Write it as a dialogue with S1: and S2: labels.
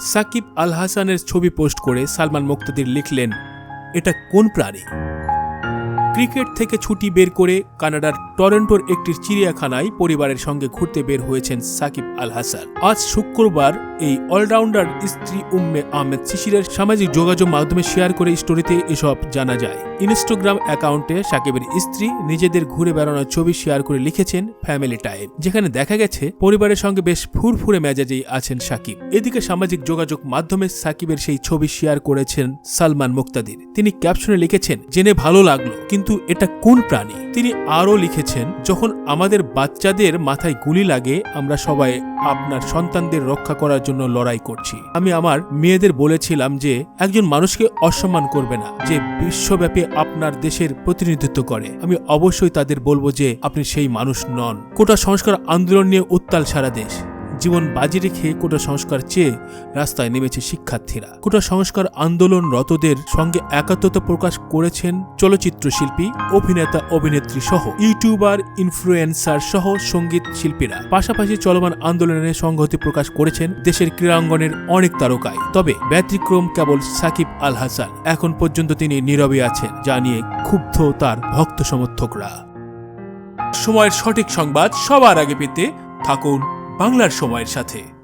S1: সাকিব আল হাসানের ছবি পোস্ট করে সালমান মুক্তাদির লিখলেন এটা কোন প্রাণী? ক্রিকেট থেকে ছুটি বের করে কানাডার টরন্টোর একটি চিড়িয়াখানায় পরিবারের সঙ্গে ঘুরতে বের হয়েছেন সাকিব আল হাসান। আজ শুক্রবার এই অলরাউন্ডার স্ত্রী উম্মে আহমেদ শিশিরের সামাজিক যোগাযোগ মাধ্যমে শেয়ার করে স্টোরিতে এসব জানা যায়। ইনস্টাগ্রাম অ্যাকাউন্টে সাকিবের স্ত্রী নিজেদের ঘুরে বেড়ানোর ছবি শেয়ার করে লিখেছেন ফ্যামিলি টাইম, যেখানে দেখা গেছে পরিবারের সঙ্গে বেশ ফুরফুরে মেজাজেই আছেন সাকিব। এদিকে সামাজিক যোগাযোগ মাধ্যমে সাকিবের সেই ছবি শেয়ার করেছেন সালমান মুক্তাদির। তিনি ক্যাপশনে লিখেছেন, জেনে ভালো লাগল, কিন্তু এটা কোন প্রাণী? তিনি আরও লিখেছেন, যখন আমাদের বাচ্চাদের মাথায় গুলি লাগে, আমরা সবাই আপনার সন্তানদের রক্ষা করার জন্য লড়াই করছি। আমি আমার মেয়েদের বলেছিলাম যে, একজন মানুষকে অসম্মান করবে না, যে বিশ্বব্যাপী আপনার দেশের প্রতিনিধিত্ব করে। আমি অবশ্যই তাদের বলব যে, আপনি সেই মানুষ নন। কোটা সংস্কার আন্দোলন নিয়ে উত্তাল সারা দেশ। জীবন বাজি রেখে কোটা সংস্কার চেয়ে রাস্তায় নেমেছে শিক্ষার্থীরা। কোটা সংস্কার আন্দোলনরতদের সঙ্গে একাত্মতা প্রকাশ করেছেন চলচ্চিত্র শিল্পী অভিনেতা, অভিনেত্রী সহ ইউটিউবার, ইনফ্লুয়েন্সার সহ সংগীত শিল্পীরা। পাশাপাশি চলমান আন্দোলনে সংহতি প্রকাশ করেছেন দেশের ক্রীড়াঙ্গনের অনেক তারকায় তবে ব্যতিক্রম কেবল সাকিব আল হাসান। এখন পর্যন্ত তিনি নীরবে আছেন, যা নিয়ে ক্ষুব্ধ তার ভক্ত সমর্থকরা। সময়ের সঠিক সংবাদ সবার আগে পেতে থাকুন বাংলার সময়ের সাথে।